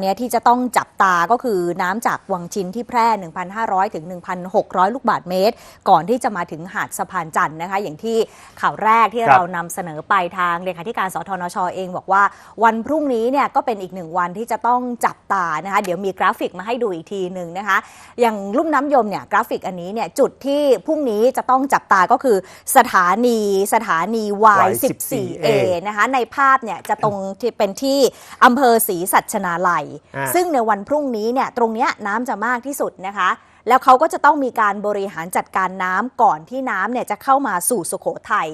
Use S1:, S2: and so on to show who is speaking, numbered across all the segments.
S1: เนี้ยที่จะต้องจับตาก็คือน้ำจากวังชินที่แพร่ 1,500 ถึง 1,600 ลูกบาทเมตร ก่อนที่จะมาถึงหาดสะพานจันทร์นะคะ อย่างที่ข่าวแรกที่
S2: ครับ
S1: เรานำเสนอไปทางเลขาธิการสทนชเองบอกว่า วันพรุ่งนี้เนี่ยก็เป็นอีกหนึ่งวันที่จะต้องจับตานะคะ เดี๋ยวมีกราฟิกมาให้ดูอีกทีหนึ่งนะคะ อย่างลุ่มน้ำยมเนี่ยกราฟิกอันนี้เนี่ยจุดที่พรุ่งนี้จะต้องจับตาก็คือสถานีสถานี Y14A นะคะในภาพเนี่ยจะตรงที่เป็นที่อำเภอศรีสัชนาลัย
S2: อ่า
S1: ซึ่งในวันพรุ่งนี้เนี่ยตรงเนี้ยน้ำจะมากที่สุดนะคะ แล้วเขาก็จะต้องมีการบริหารจัดการน้ำก่อนที่น้ำเนี่ยจะเข้ามาสู่สุโขทัย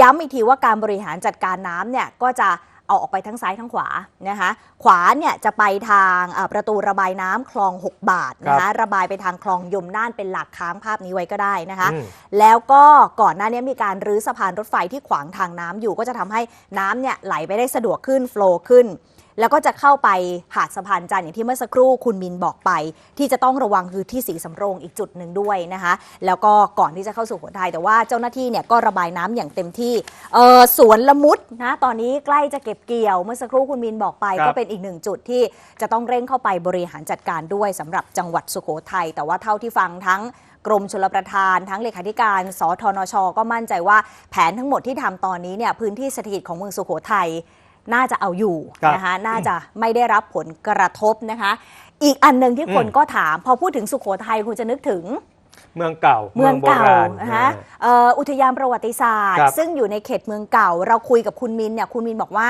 S1: ย้ำอีกทีว่าการบริหารจัดการน้ำเนี่ยก็จะเอาออกไปทั้งซ้ายทั้งขวานะคะ ขวาเนี่ยจะไปทางเอ่อประตูระบายน้ำคลอง 6 บาทนะคะระบายไปทางคลองยมน่านเป็นหลักค้างภาพนี้ไว้ก็ได้นะคะ
S2: อืม
S1: แล้วก็ก่อนหน้านี้มีการรื้อสะพานรถไฟที่ขวางทางน้ำอยู่ก็จะทำให้น้ำเนี่ยไหลไปได้สะดวกขึ้นโฟลว์ขึ้น แล้วก็จะเข้าไปหาดสะพานจันทร์อย่างที่เมื่อสักครู่คุณมินบอกไป ที่จะต้องระวังคือที่สีสำโรงอีกจุดหนึ่งด้วยนะคะ แล้วก็ก่อนที่จะเข้าสู่หัวไทย แต่ว่าเจ้าหน้าที่เนี่ยก็ระบายน้ำอย่างเต็มที่เออสวนละมุดนะตอนนี้ใกล้จะเก็บเกี่ยว เมื่อสักครู่คุณมินบอกไป
S2: ครับ
S1: ก็เป็นอีกหนึ่งจุดที่จะต้องเร่งเข้าไปบริหารจัดการด้วยสำหรับจังหวัดสุโขทัยแต่ว่าเท่าที่ฟังทั้งกรมชลประทานทั้งเลขาธิการ สทนช ก็มั่นใจว่าแผนทั้งหมดที่ทำตอนนี้เนี่ยพื้นที่เศรษฐกิจของเมืองสุโขทัย น่าจะเอาอยู่
S2: ครับ
S1: นะคะ น่าจะไม่ได้รับผลกระทบนะคะ อีกอันหนึ่งที่คน
S2: อืม
S1: ก็ถาม พอพูดถึงสุโขทัยคุณจะนึกถึง
S2: เมืองเก่า
S1: เมืองเก่า
S2: โบรณ
S1: นะคะ
S2: อ่า
S1: เอ่ออุทยานประวัติศาสตร์
S2: ครับ
S1: ซึ่งอยู่ในเขตเมืองเก่า เราคุยกับคุณมินเนี่ยคุณมินบอกว่า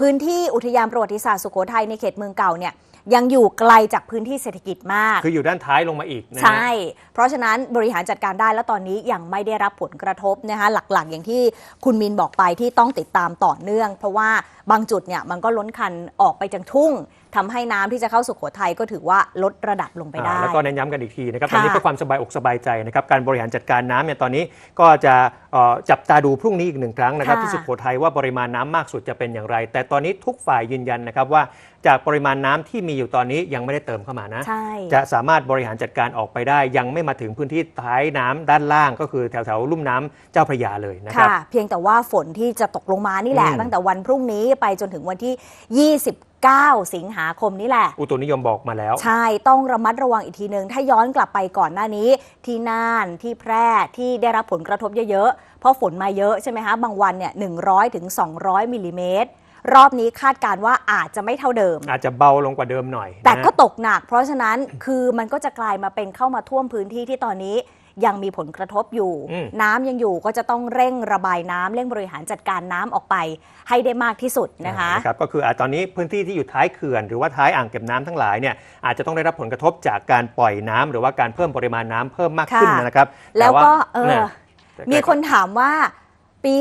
S1: พื้นที่อุทยานประวัติศาสตร์สุโขทัยในเขตเมืองเก่าเนี่ยยังอยู่ไกลจากพื้นที่เศรษฐกิจมาก
S2: คืออยู่ด้านท้ายลงมาอีกนะฮะ
S1: ใช่ เพราะฉะนั้นบริหารจัดการได้แล้วตอนนี้ยังไม่ได้รับผลกระทบนะคะหลักๆ อย่างที่คุณมินบอกไปที่ต้องติดตามต่อเนื่อง เพราะว่าบางจุดเนี่ยมันก็ล้นคันออกไปจากทุ่ง ทำให้น้ำที่จะเข้าสุโขทัยก็ถือว่าลดระดับลงไปได้
S2: อ่าแล้วก็เน้นย้ำกันอีกทีนะครับ
S1: ค่ะ
S2: ตอนนี้เพื่อความสบายอกสบายใจนะครับการบริหารจัดการน้ำเนี่ยตอนนี้ก็จะเอ่อจับตาดูพรุ่งนี้อีกหนึ่งครั้งนะครับ
S1: ค่ะ
S2: ที่สุโขทัยว่าปริมาณน้ำมากสุดจะเป็นอย่างไร แต่ตอนนี้ทุกฝ่ายยืนยันนะครับว่าจากปริมาณน้ำที่มีอยู่ตอนนี้ยังไม่ได้เติมเข้ามานะ
S1: ใช่
S2: จะสามารถบริหารจัดการออกไปได้ ยังไม่มาถึงพื้นที่ท้ายน้ำด้านล่าง ก็คือแถวๆลุ่มน้ำเจ้าพระยาเลยนะครับ
S1: ค่ะเพียงแต่ว่าฝนที่จะตกลงมานี่แหละ
S2: อืม
S1: ตั้งแต่วันพรุ่งนี้ไปจนถึงวันที่ 29สิงหาคมนี่แหละ
S2: อุตุนิยมบอกมาแล้ว
S1: ใช่ต้องระมัดระวังอีกทีหนึ่งถ้าย้อนกลับไปก่อนหน้านี้ ที่น่านที่แพร่ที่ได้รับผลกระทบเยอะๆ เพราะฝนมาเยอะใช่ไหมคะบางวันเนี่ย100ถึง200มิลลิเมตรรอบนี้คาดการณ์ว่าอาจจะไม่เท่าเดิม
S2: อาจจะเบาลงกว่าเดิมหน่อย
S1: แต่
S2: นะ
S1: ก็ตกหนัก เพราะฉะนั้นคือมันก็จะกลายมาเป็นเข้ามาท่วมพื้นที่ที่ตอนนี้ ยังมีผลกระทบอยู่
S2: อืม
S1: น้ำยังอยู่ก็จะต้องเร่งระบายน้ำเร่งบริหารจัดการน้ำออกไป ให้ได้มากที่สุดนะคะ
S2: นะครับก็คืออาตอนนี้พื้นที่ที่อยู่ท้ายเขื่อน หรือว่าท้ายอ่างเก็บน้ำทั้งหลายเนี่ยอาจจะต้องได้รับผลกระทบจากการปล่อยน้ำหรือว่าการเพิ่มปริมาณน้ำเพิ่มมากขึ้น
S1: ค่ะ
S2: นะครับ
S1: แล้วก็
S2: ต่า
S1: เออ
S2: นี่ย
S1: มีคนถามว่าปี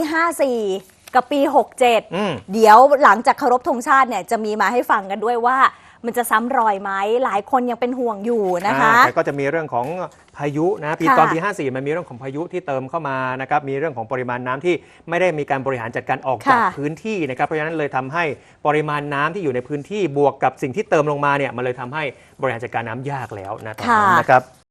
S1: 54 กับปี
S2: อืม
S1: 67 เดี๋ยวหลังจากเคารพธงชาติเนี่ยจะมีมาให้ฟังกันด้วยว่า มันจะซ้ำรอยไหมหลายคนยังเป็นห่วงอยู่นะคะ
S2: อ่าแต่ก็จะมีเรื่องของพายุนะปี
S1: ค่ะ
S2: ตอนปี 54 มันมีเรื่องของพายุที่เติมเข้ามานะครับมีเรื่องของปริมาณน้ำที่ไม่ได้มีการบริหารจัดการออกจาก
S1: ค่ะ
S2: พื้นที่นะครับเพราะฉะนั้นเลยทำให้ปริมาณน้ำที่อยู่ในพื้นที่บวกกับสิ่งที่เติมลงมาเนี่ยมันเลยทำให้บริหารจัดการน้ำยากแล้วนะตอนนั้น
S1: ค่ะ
S2: นะครับ